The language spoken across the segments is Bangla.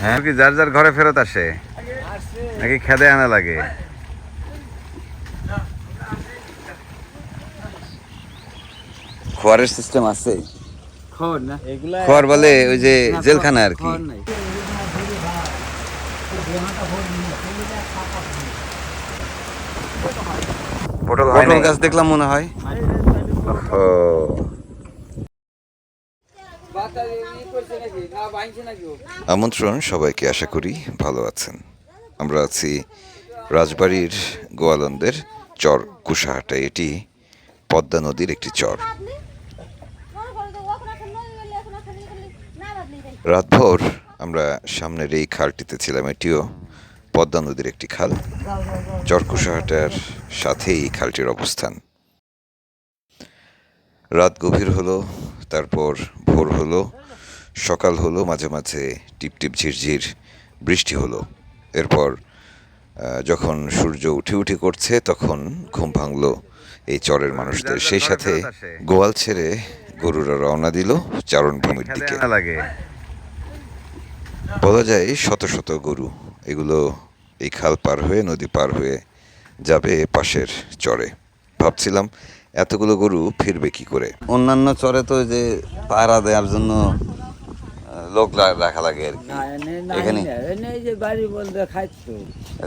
হ্যাঁ? কি যার যার ঘরে ফেরত আসে? নাকি খেদে আনা লাগে? খোয়ারের সিস্টেম আছে? খোয়ার বলে ওই যে জেলখানা আর কি। পটল পটল গাছ দেখলাম মনে হয়। ও আমন্ত্রণ সবাইকে, আশা করি ভালো আছেন। আমরা আছি রাজবাড়ির গোয়ালন্দের চর কুশাহাটা। এটি পদ্মা নদীর একটি চর। রাতভর আমরা সামনের এই খালটিতে ছিলাম। এটিও পদ্মা নদীর একটি খাল। চরকুশাহাটার সাথেই এই খালটির অবস্থান। রাত গভীর হলো, তারপর ভোর হলো। সকাল হলো মাঝে মাঝে টিপটিপ ঝিরঝির বৃষ্টি হলো। এরপর যখন সূর্য উঠে উঠে করছে তখন ঘুম ভাঙলো এই চরের মানুষদের। সেই সাথে গোয়াল ছেড়ে গরুরা রওনা দিল চারণভূমির দিকে। বলা যায় শত শত গরু। এগুলো এই খাল পার হয়ে নদী পার হয়ে যাবে পাশের চরে। ভাবছিলাম এতগুলো গরু ফিরবে কি করে? অন্যান্য চরে তো যে পাহারা দেওয়ার জন্য লোক রাখা লাগে আর কি। এখানে? যে বাড়ি বলতে খাইতো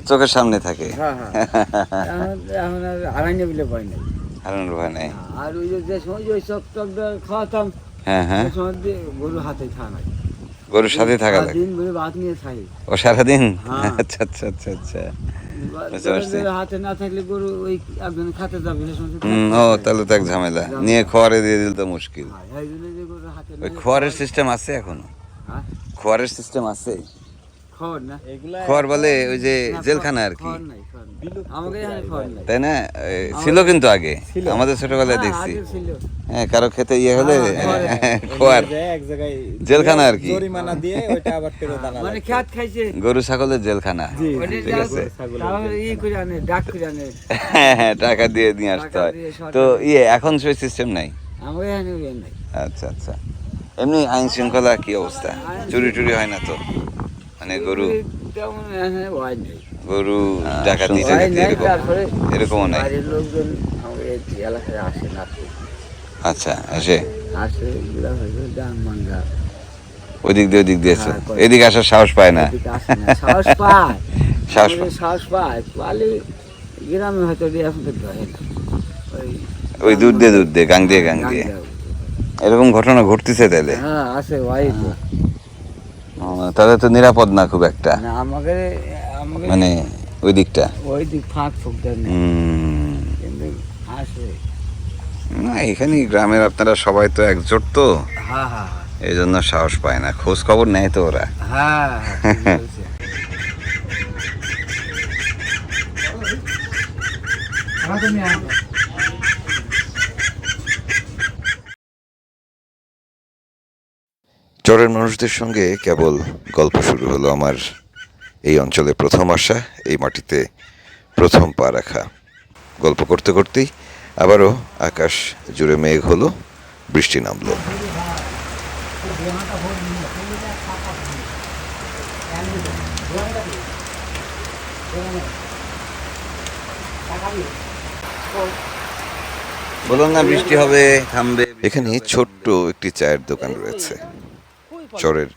চোখের সামনে থাকে। হ্যাঁ হ্যাঁ। এখন আর বলে পাই নাই। হারানোর ভয় নাই। আর ওই যে যে সময় ওই চক টক খাওয়াতাম হ্যাঁ হ্যাঁ। হাতে খাওয়া গরুর সাথে থাকা লাগে। দিন ভরে ভাত নিয়ে খাই। ও সারাদিন? হ্যাঁ। আচ্ছা আচ্ছা আচ্ছা আচ্ছা। হাতে না থাকলে গরু ওই একজন খাতে যাবে ও তাহলে তো এক ঝামেলা। নিয়ে খোয়ারে দিয়ে দিলে তো মুশকিল। ওই খোয়ারের সিস্টেম আছে এখনও? হ্যাঁ? খোয়ারের সিস্টেম আছে। খোয়ার বলে ওই যে জেলখানা আর কি। তাই না? ছিল কিন্তু আগে। আমাদের ছোটবেলায় হ্যাঁ, দেখছি। হ্যাঁ কারও খেতে ইয়ে হলে হ্যাঁ, খোয়ার। জেলখানা আর কি। মানে খেত খাইছে। গরু ছাগলের জেলখানা। ঠিক আছে। হ্যাঁ হ্যাঁ টাকা দিয়ে নিয়ে আসতে হয়। তো ইয়ে এখন সেই সিস্টেম নাই? আমাকে এখানে নাই। আচ্ছা আচ্ছা। এমনি আইন শৃঙ্খলা কি অবস্থা? চুরি টুরি হয় না তো? মানে গরু? গরু ডাকাতি ভয় এরকম? এরকমও নাই? আচ্ছা আসে? ওদিক দিয়ে ওদিক দিয়েছে হ্যাঁ, এদিকে আসার সাহস পায় না। সাহস পায়। সাহস পায়। গ্রামে হয়তো এখন ওই ওই দুধ দিয়ে দুধ দিয়ে গাং দিয়ে গাং দিয়ে। এরকম ঘটনা ঘটতেছে তাহলে হ্যাঁ আছে ভাই তো। ও, তাহলে তো নিরাপদ না খুব একটা। আমাকে মানে ওই দিকটা? ওই দিক ফাঁক ফুক না। এখানে গ্রামের আপনারা সবাই তো একজোট তো। হ্যাঁ হ্যাঁ এই জন্য সাহস পায় না। খোঁজ খবর নেয় তো ওরা। হ্যাঁ হ্যাঁ ঠিক বলছে। চরের মানুষদের সঙ্গে কেবল গল্প শুরু হলো আমার এই অঞ্চলে প্রথম আসা এই মাটিতে প্রথম পা রাখা। গল্প করতে করতেই আবারও আকাশ জুড়ে মেঘ হলো বৃষ্টি নামলো। বলুন না বৃষ্টি হবে থামবে। এখানে ছোট্ট একটি চায়ের দোকান রয়েছে। চরের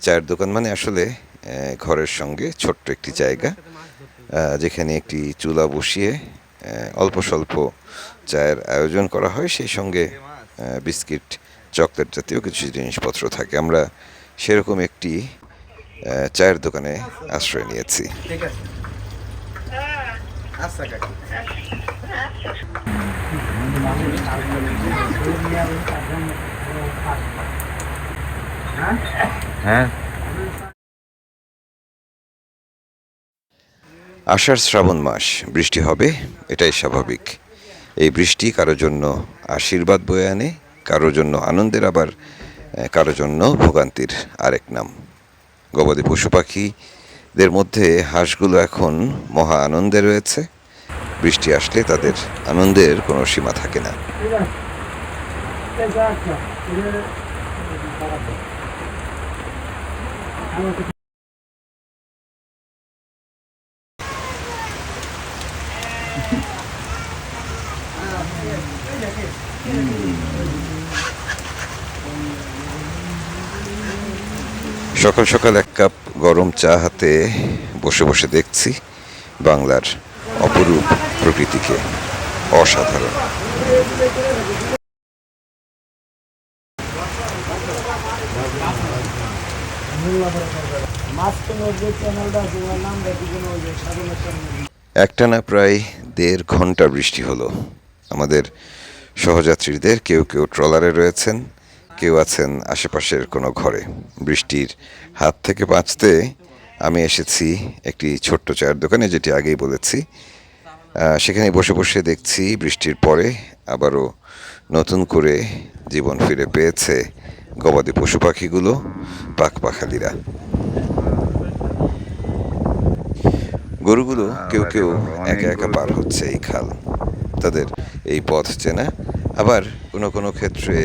চায়ের দোকান মানে আসলে ঘরের সঙ্গে ছোট্ট একটি জায়গা যেখানে একটি চুলা বসিয়ে অল্প স্বল্প চায়ের আয়োজন করা হয়। সেই সঙ্গে বিস্কিট চকলেট জাতীয় কিছু জিনিসপত্র থাকে। আমরা সেরকম একটি চায়ের দোকানে আশ্রয় নিয়েছি। হ্যাঁ। আষাঢ় শ্রাবণ মাস, বৃষ্টি হবে, এটাই স্বাভাবিক। এই বৃষ্টি কারোর জন্য আশীর্বাদ বয়ে আনে কারোর জন্য আনন্দের আবার কারোর জন্য ভোগান্তির আরেক নাম। গবাদি পশু পাখিদের মধ্যে হাঁসগুলো এখন মহা আনন্দে রয়েছে। বৃষ্টি আসলে তাদের আনন্দের কোনো সীমা থাকে না। সকাল সকাল এক কাপ গরম চা হাতে বসে বসে দেখছি বাংলার অপরূপ প্রকৃতিকে অসাধারণ। একটানা প্রায় দেড় ঘণ্টা বৃষ্টি হলো। আমাদের সহযাত্রীদের কেউ কেউ ট্রলারে রয়েছেন, কেউ আছেন আশেপাশের কোনো ঘরে। বৃষ্টির হাত থেকে বাঁচতে আমি এসেছি একটি ছোট্ট চায়ের দোকানে, যেটি আগেই বলেছি। সেখানে বসে বসে দেখছি বৃষ্টির পরে আবারও নতুন করে জীবন ফিরে পেয়েছে গবাদি পশু পাখিগুলো পাখ পাখালিরা। গরুগুলো কেউ কেউ একা একা পার হচ্ছে এই খাল। তাদের এই পথ চেনা। আবার কোনো কোনো ক্ষেত্রে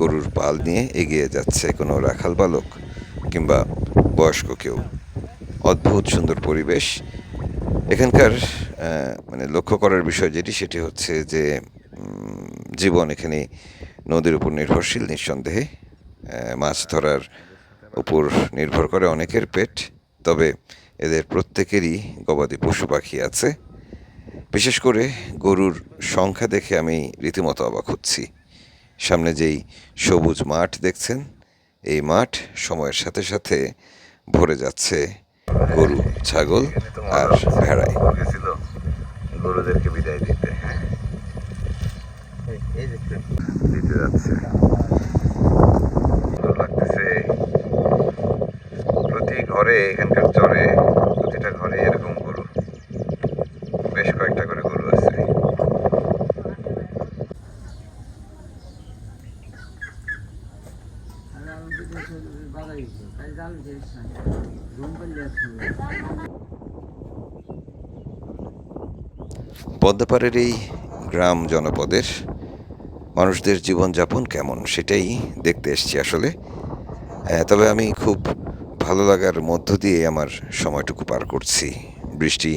গরুর পাল নিয়ে এগিয়ে যাচ্ছে কোনো রাখাল বালক কিংবা বয়স্ক কেউ। অদ্ভুত সুন্দর পরিবেশ। এখানকার মানে লক্ষ্য করার বিষয় যেটি সেটি হচ্ছে যে জীবন এখানে নদীর উপর নির্ভরশীল নিঃসন্দেহে। মাছ ধরার উপর নির্ভর করে অনেকের পেট, তবে এদের প্রত্যেকেরই গবাদি পশু পাখি আছে। বিশেষ করে গরুর সংখ্যা দেখে আমি রীতিমতো অবাক হচ্ছি। সামনে যেই সবুজ মাঠ দেখছেন, এই মাঠ সময়ের সাথে সাথে ভরে যাচ্ছে গরু, ছাগল আর ভেড়ায় গরুদেরকে বিদায় দিতে দিতে যাচ্ছে ভালো লাগতেছে প্রতি ঘরে এখানকার চরে প্রতিটা ঘরে এরকম গরু। বেশ কয়েকটা করে গরু আছে। পদ্মাপাড়ের এই গ্রাম জনপদের মানুষদের জীবনযাপন কেমন, সেটাই দেখতে এসছি আসলে। তবে আমি খুব ভালো লাগার মধ্য দিয়ে আমার সময়টুকু পার করছি। বৃষ্টি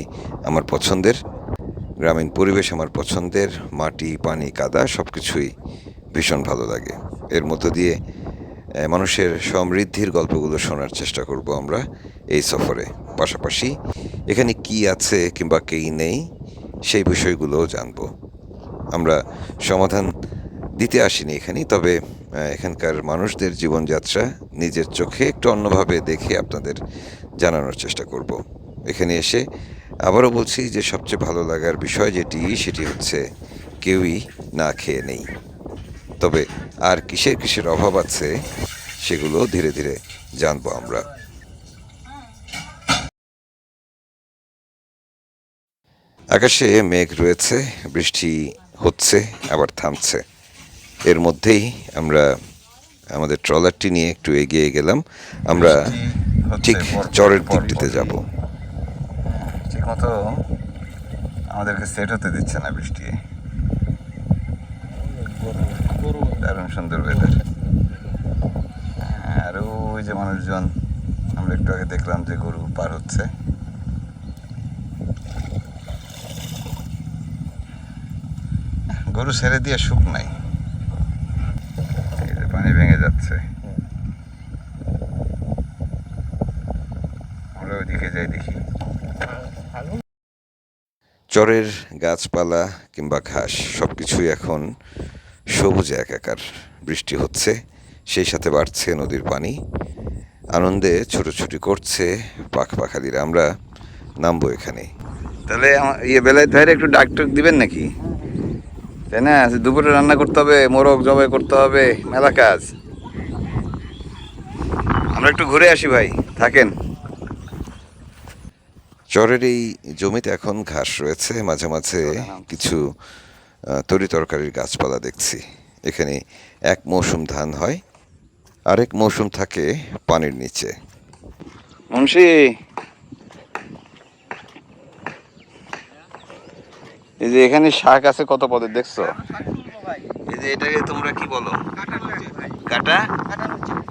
আমার পছন্দের, গ্রামীণ পরিবেশ আমার পছন্দের, মাটি, পানি, কাদা সব কিছুই ভীষণ ভালো লাগে। এর মধ্য দিয়ে মানুষের সমৃদ্ধির গল্পগুলো শোনার চেষ্টা করব আমরা এই সফরে। পাশাপাশি এখানে কি আছে কিংবা কেই নেই, সেই বিষয়গুলোও জানব। আমরা সমাধান দিতে আসিনি এখানে তবে এখানকার মানুষদের জীবনযাত্রা নিজের চোখে একটু অন্যভাবে দেখে আপনাদের জানানোর চেষ্টা করব। এখানে এসে আবারও বলছি যে সবচেয়ে ভালো লাগার বিষয় যেটি, সেটি হচ্ছে কেউই না খেয়ে নেই। তবে আর কিসের কিসের অভাব আছে, সেগুলো ধীরে ধীরে জানব আমরা। আকাশে মেঘ রয়েছে, বৃষ্টি হচ্ছে, আবার থামছে। এর মধ্যেই আমরা আমাদের ট্রলারটি নিয়ে একটু এগিয়ে গেলাম। আমরা ঠিক চরের দিকটিতে যাব। ঠিক মতো আমাদেরকে সেট হতে দিচ্ছে না বৃষ্টি। দারুণ সুন্দর ওয়েদার আর ওই যে মানুষজন আমরা একটু আগে দেখলাম যে গরু পার হচ্ছে। গরু ছেড়ে দিয়ে সুখ নাই। পানি ভেঙে যাচ্ছে। আমরা ওইদিকে যাই দেখি। চরের গাছপালা কিংবা ঘাস সব কিছুই এখন সবুজ একাকার। বৃষ্টি হচ্ছে সেই সাথে বাড়ছে নদীর পানি। আনন্দে ছোটোছুটি করছে পাখ পাখালিরা। আমরা নামবো এখানে তাহলে আমার ইয়ে বেলায় ধরে একটু ডাক্তার দিবেন নাকি? তাই না? দুপুরে রান্না করতে হবে মোরগ জবাই করতে হবে মেলা কাজ। আমরা একটু ঘুরে আসি ভাই থাকেন। চরের এই জমিতে এখন ঘাস রয়েছে মাঝে মাঝে কিছু তরি তরকারির গাছপালা দেখছি। এখানে এক মৌসুম ধান হয় আরেক মৌসুম থাকে পানির নিচে। মুন্সি এই যে এখানে শাক আছে কত পদের দেখছ? এই যে এটাকে তোমরা কি বলো? কাটা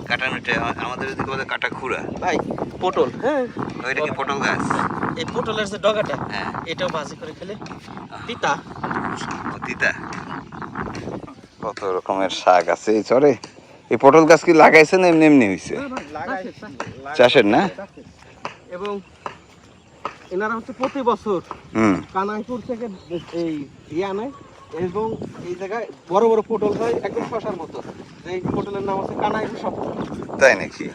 কাটা? মিটে আমাদের এদিকে বলে কাটা খুঁড়া ভাই পটল হ্যাঁ। ওইটা কি পটল। গাছ? এই পটলের যে ডগাটা হ্যাঁ। এটাও ভাজি করে খেলে তিতা। ও তিতা। কত রকমের শাক আছে এই চরে। এই পটল গাছ কি লাগাইছেন এমনি এমনি হয়েছে চাষের না? এবং এনারা হচ্ছে প্রতি বছর কানাইপুর থেকে এই ইয়ে আনায় এবং এই জায়গায় বড় বড় পটল হয় একদম শশার মতো। এই পটলের নাম হচ্ছে কানাইপুর সব তাই নাকি?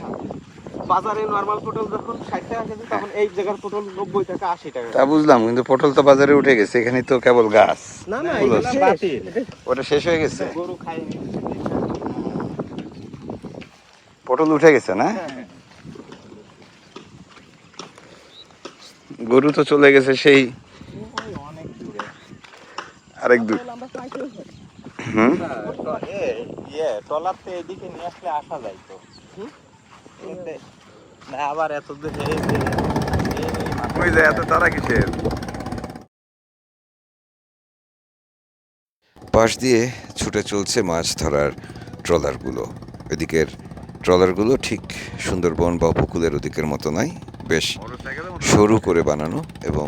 বাজারে নর্মাল পটল যখন ষাট টাকা কেজি তখন এই জায়গার পটল নব্বই টাকা আশি টাকা। তা বুঝলাম কিন্তু পটল তো বাজারে উঠে গেছে এখানে তো কেবল গাছ। না না। ওটা শেষ হয়ে গেছে? গরু খায় পটল উঠে গেছে না? গরু তো চলে গেছে, সেই আরেক দূর হুম? এদিকে নিয়ে আসা যায় তো না আবার এত ওই যে এত তারা পাশ দিয়ে ছুটে চলছে মাছ ধরার ট্রলারগুলো। এদিকের ট্রলারগুলো ঠিক সুন্দরবন বা উপকূলের ওদিকের মতো নয় বেশ সরু করে বানানো এবং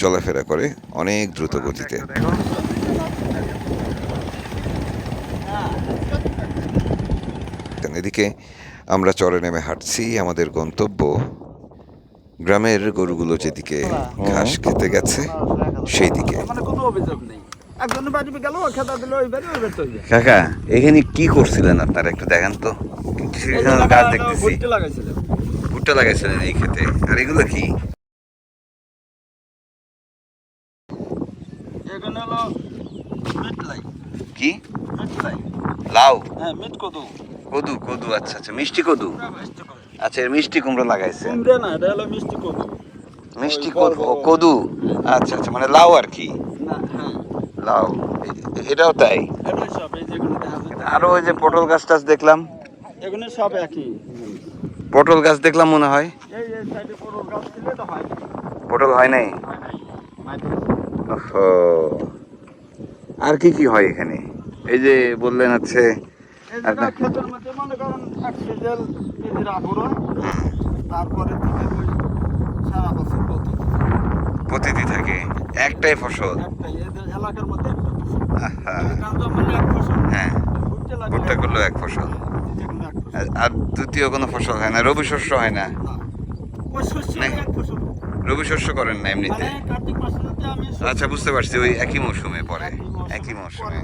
চলাফেরা করে অনেক দ্রুত গতিতে। এদিকে আমরা চরে নেমে হাঁটছি আমাদের গন্তব্য গ্রামের গরুগুলো যেদিকে ঘাস খেতে গেছে সেই দিকে মানে কোনো অভিযোগ নেই। একজন বাড়ি গেল খেতা দিল ওই বাড়ি ওই বাড়ি। তৈরি কাকা এখানে কি করছিলেন আপনারা একটু দেখেন তো? গাছ দেখতেছি। ভুট্টা লাগাইছিলেন। এই খেতে আর এগুলো কি? এখানে হলো মিটলাই কি? লাউ? হ্যাঁ মিট কদু। কদু কদু আচ্ছা আচ্ছা মিষ্টি কদু? আচ্ছা এর মিষ্টি কুমড়ো লাগাইছেন। কুমড়ে না এটা হলো মিষ্টি কদু। মিষ্টি কদু কদু। আচ্ছা আচ্ছা মানে লাউ আর কি? না হ্যাঁ। লাউ। এটাও তাই? আরও ওই যে পটল গাছ টাছ দেখলাম। এগুলো সব একই। পটল গাছ দেখলাম মনে হয়। এই এই সাইডে পটল গাছ ছিল তো হয় পটল হয় নাই? ওহো। আর কি কি হয় এখানে? এই যে বললেন ক্ষেতের মধ্যে মনে করেন এক সিজেল কেজির আবর তারপরে সারা বছর থাকে একটাই ফসল? এলাকার মধ্যে মানে হ্যাঁ ভুট্টা যেকোনো এক ফসল। আর- দ্বিতীয় কোনো ফসল হয় না রবি শস্য হয় না। রবি শস্য করেন না এমনিতে? মানে আচ্ছা বুঝতে পারছি ওই একই মৌসুমে পরে একই মৌসুমে।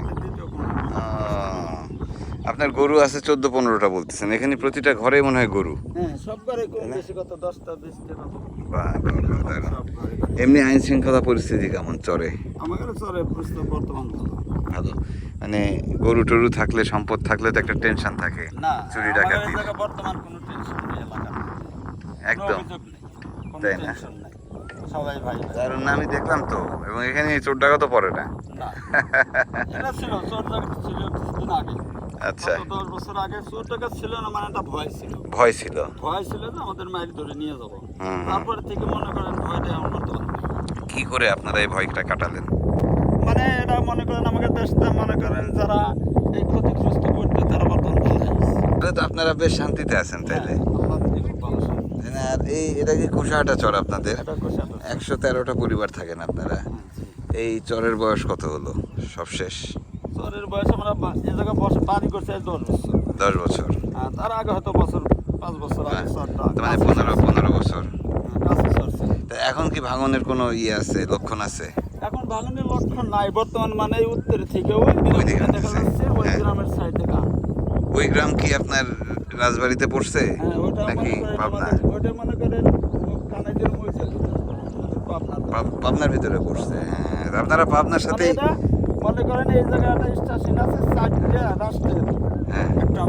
আপনার গরু আছে চোদ্দ পনেরোটা বলতেছেন এখানে প্রতিটা ঘরে মনে হয় গরু। হ্যাঁ। এমনি আইন শৃঙ্খলা পরিস্থিতি কেমন চরে? আমাদের চরে বর্তমান ভালো। মানে গরু টরু থাকলে সম্পদ থাকলে তো একটা টেনশন থাকে। না চুরি ডাকাতি। বর্তমান কোনো টেনশন নেই একদম। তাই না? সবাই ভাই। দারুণ না দেখলাম তো। এবং এখানে চোর ডাকা তো পড়ে না। না। ছিল চোর জায়গা ছিল কিছুদিন আগে। আচ্ছা। দশ বছর আগে চোর টাকা ছিল না মানে একটা ভয় ছিল। ভয় ছিল। ভয় ছিল যে আমাদের মায়ের ধরে নিয়ে যাব। তারপরে থেকে মনে করেন ভয়টা আমার কি করে আপনারা এই ভয়টা কাটালেন? মানে এটা মনে করেন আমাকে দেশটা মনে করেন যারা এই ক্ষতিগ্রস্ত করতে তারা বর্তমান ভালো হয়ে তো আপনারা বেশ শান্তিতে আছেন তাইলে হ্যাঁ, আল্লাহ থেকে খুব ভালো ছিল। তাই না? আর এই এটা কি কুশাহাটা চর আপনাদের? একশো তেরোটা পরিবার থাকেন আপনারা। এই চরের বয়স কত হলো? সব শেষ? চোরের বয়স আমরা এ জায়গায় বসে বাড়ি করছে দশ বছর। দশ বছর। আর তার আগে হয়তো বছর পাঁচ বছর আগে মানে পনেরো পনেরো বছর। হ্যাঁ, এখন কি ভাঙনের কোনো ইয়ে আছে লক্ষণ আছে? এখন বাগানের লক্ষণ নাই বর্তমান মানে উত্তরে থেকে ওই দেখা যাচ্ছে ওই হ্যাঁ। গ্রামের সাইডে ওই গ্রাম কি আপনার রাজবাড়িতে পড়ছে? হ্যাঁ নাকি পাবনা? ওটা মনে করেন কানাইদের পাবনা পাবনার ভিতরে। পড়ছে হ্যাঁ। আপনারা পাবনার মানে সাথে মনে করেন এই জায়গায় একটা স্টেশন আছে চারটে রাষ্ট্রের হ্যাঁ। একটা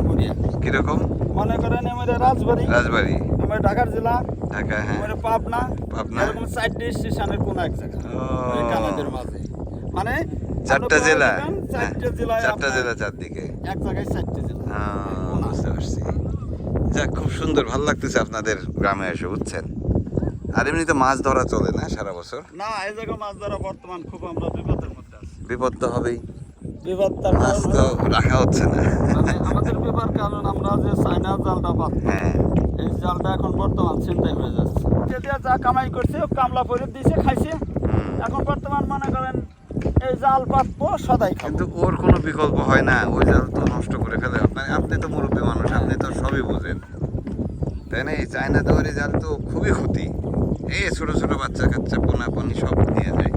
কীরকম? মনে করেন আমাদের রাজবাড়ি। রাজবাড়ি। আমার ঢাকার জেলা ঢাকা হ্যাঁ। আমার পাবনা পাবনা। এরকম চারটে স্টেশনের কোন এক জায়গা। মাঝে। মানে চারটা জেলা? হ্যাঁ, চারটে জেলা চারদিকে। এক জায়গায় চারটে জেলা। বুঝতে পারছি। যাক খুব সুন্দর ভালো লাগতেছে আপনাদের গ্রামে এসে বুঝছেন? আর এমনি তো মাছ ধরা চলে না সারা বছর? না এই জায়গায় মাছ ধরা বর্তমান খুব আমরা বিপদের মধ্যে আছি। বিপদ তো হবেই। বিপদ তার মাছ তো রাখা হচ্ছে না। মানে আমাদের ব্যাপার কারণ আমরা যে চায়না জালটা পাচ্ছি হ্যাঁ। এই জালটা এখন বর্তমান চিন্তাই হয়ে যাচ্ছে। যে যে কামাই করছে কামলা করে দিয়েছে খাইছে। এখন বর্তমান মনে করেন এই জাল পাতবো সদাই কিন্তু ওর কোনো বিকল্প হয় না ওই জাল তো নষ্ট করে ফেলে। আপনার আপনি তো মুরব্বী মানুষ আপনি তো সবই বোঝেন। তাই না? এই চায়না দেওয়ারি জাল তো খুবই ক্ষতি। এই ছোট ছোট বাচ্চা কাচ্চা পোনা পানি সব নিয়ে যায়।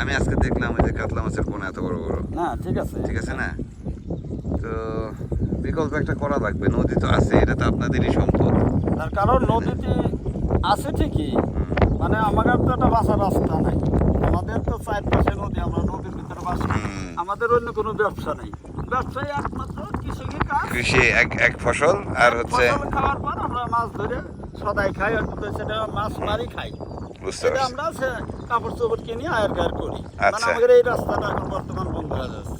আমি আজকে দেখলাম ওই যে কাতলা মাছের পোনা এত বড় বড়। না ঠিক আছে। ঠিক আছে না? তো বিকল্প একটা করা লাগবে নদী তো আছে এটা তো আপনাদেরই সম্পদ। তার কারণ নদীটি আছে ঠিকই মানে আমাদের তো একটা বাসার রাস্তা নাই। আমাদের তো চার পাশে নদী আমরা নদীর ভিতরে বাস আমাদের অন্য কোনো ব্যবসা নেই। ব্যবসায় একমাত্র কৃষকের কাজ। কৃষি এক এক ফসল আর হচ্ছে খাওয়ার পর আমরা মাছ ধরে সদাই খাই আর সেটা মাছ মারি খাই। বুঝতে আমরা কাপড় চোপড় কিনে আয়ের গায়ের করি। মানে আচ্ছা। আমাদের এই রাস্তাটা এখন বর্তমান বন্ধ হয়ে যাচ্ছে।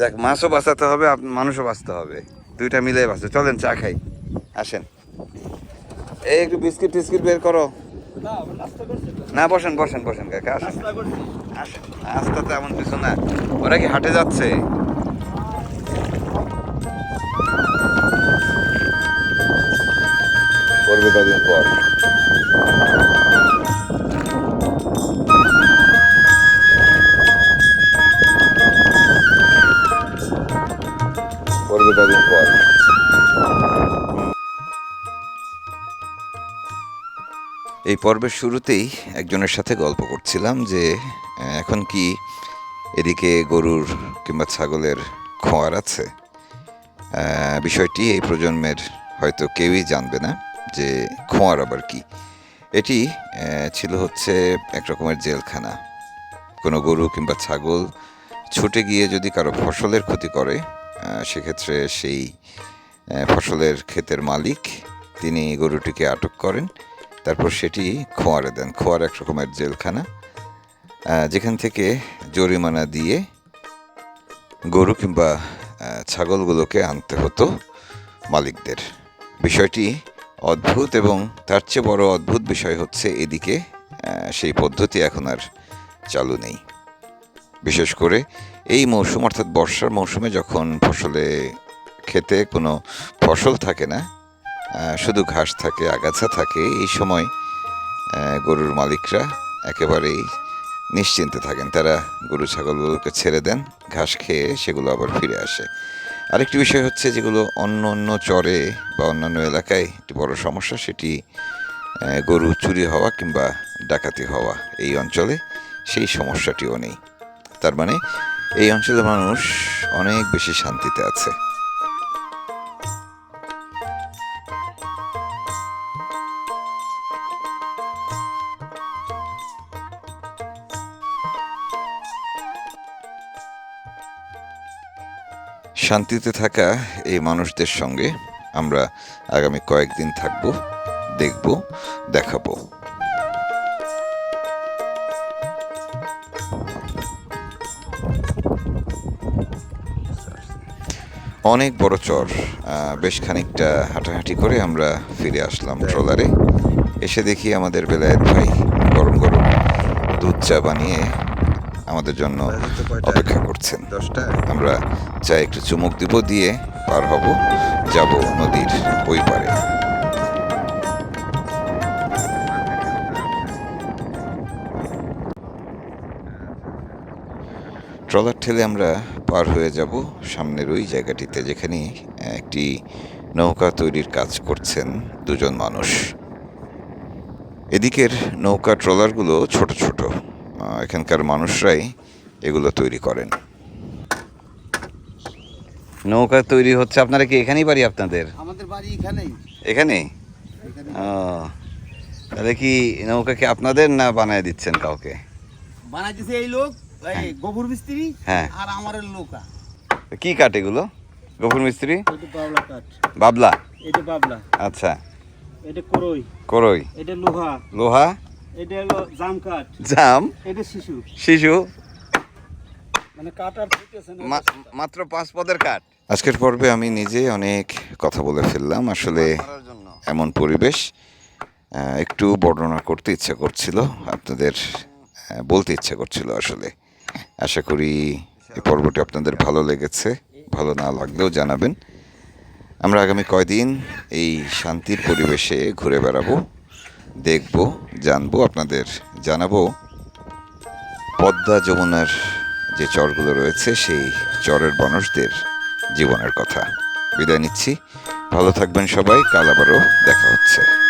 দেখ মাছও বাঁচাতে হবে মানুষও বাঁচতে হবে। দুইটা মিলে বাসে চলেন চা খাই। আসেন। এই একটু বিস্কিট টিস্কিট বের করো। না বসেন বসেন বসেন কাকা আসেন। আসেন। রাস্তা তো এমন কিছু না। ওরা কি হাটে যাচ্ছে? করবে কদিন পর। করবে কদিন পর এই পর্বের শুরুতেই একজনের সাথে গল্প করছিলাম যে এখন কি এদিকে গরুর কিংবা ছাগলের খোয়ার আছে? বিষয়টি এই প্রজন্মের হয়তো কেউই জানবে না যে খোয়ার আবার কি। এটি ছিল হচ্ছে এক রকমের জেলখানা। কোনো গরু কিংবা ছাগল ছুটে গিয়ে যদি কারও ফসলের ক্ষতি করে সেক্ষেত্রে সেই ফসলের ক্ষেতের মালিক, তিনি গরুটিকে আটক করেন। তারপর সেটি খোয়ারে দেন। খোয়ার এক রকমের জেলখানা যেখান থেকে জরিমানা দিয়ে গরু কিংবা ছাগলগুলোকে আনতে হতো মালিকদের। বিষয়টি অদ্ভুত এবং তার চেয়ে বড় অদ্ভুত বিষয় হচ্ছে এদিকে সেই পদ্ধতি এখন আর চালু নেই। বিশেষ করে এই মৌসুম, অর্থাৎ বর্ষার মৌসুমে যখন ফসলে, খেতে কোনো ফসল থাকে না শুধু ঘাস থাকে, আগাছা থাকে, এই সময় গরুর মালিকরা একেবারেই নিশ্চিন্তে থাকেন। তারা গরু, ছাগলগুলোকে ছেড়ে দেন, ঘাস খেয়ে সেগুলো আবার ফিরে আসে। আরেকটি বিষয় হচ্ছে যেগুলো অন্য অন্য চরে বা অন্যান্য এলাকায় একটি বড় সমস্যা, সেটি গরু চুরি হওয়া কিংবা ডাকাতি হওয়া এই অঞ্চলে সেই সমস্যাটিও নেই। তার মানে এই অঞ্চলের মানুষ অনেক বেশি শান্তিতে আছে। শান্তিতে থাকা এই মানুষদের সঙ্গে আমরা আগামী কয়েকদিন থাকব, দেখব, দেখাবো। অনেক বড় চর বেশ খানিকটা হাঁটাহাঁটি করে আমরা ফিরে আসলাম ট্রলারে। এসে দেখি আমাদের বেলায়েত ভাই গরম গরম দুধ চা বানিয়ে আমাদের জন্য অপেক্ষা করছেন। দশটা আমরা চা একটু চুমুক দিব দিয়ে পার হব। যাব নদীর ওই পারে। ট্রলার ঠেলে আমরা পার হয়ে যাব সামনের ওই জায়গাটিতে যেখানে একটি নৌকা তৈরির কাজ করছেন দুজন মানুষ। এদিকের নৌকা ট্রলারগুলো ছোট ছোট এখানকার মানুষরাই এগুলো তৈরি করেন। নৌকা তৈরি হচ্ছে আপনারা কি এখানেই বাড়ি আপনাদের? আমাদের বাড়ি এখানেই। এখানে ও তাহলে কি নৌকা কি আপনাদের না বানায় দিচ্ছেন কাউকে? বানাইতেছে এই লোক গোবর মিস্ত্রি হ্যাঁ। আর আমার লোকা কি কাঠ এগুলো? গফুর মিস্ত্রি? বাবলা কাঠ। বাবলা? এটা বাবলা। আচ্ছা। এটা করই করই এটা লোহা। লোহা? এটা হলো জাম কাঠ। জাম? এটা শিশু। শিশু? মানে কাঠ আর ফুটেছে না। মাত্র পাঁচ পদের কাঠ? আজকের পর্বে আমি নিজে অনেক কথা বলে ফেললাম। আসলে এমন পরিবেশ একটু বর্ণনা করতে ইচ্ছা করছিল। আপনাদের বলতে ইচ্ছা করছিল আসলে। আশা করি এই পর্বটি আপনাদের ভালো লেগেছে, ভালো না লাগলেও জানাবেন। আমরা আগামী কয়দিন এই শান্তির পরিবেশে ঘুরে বেড়াবো, দেখব, জানব, আপনাদের জানাব পদ্মা যমুনার যে চরগুলো রয়েছে, সেই চরের মানুষদের জীবনের কথা। বিদায় নিচ্ছি। ভালো থাকবেন সবাই, কাল আবারও দেখা হচ্ছে।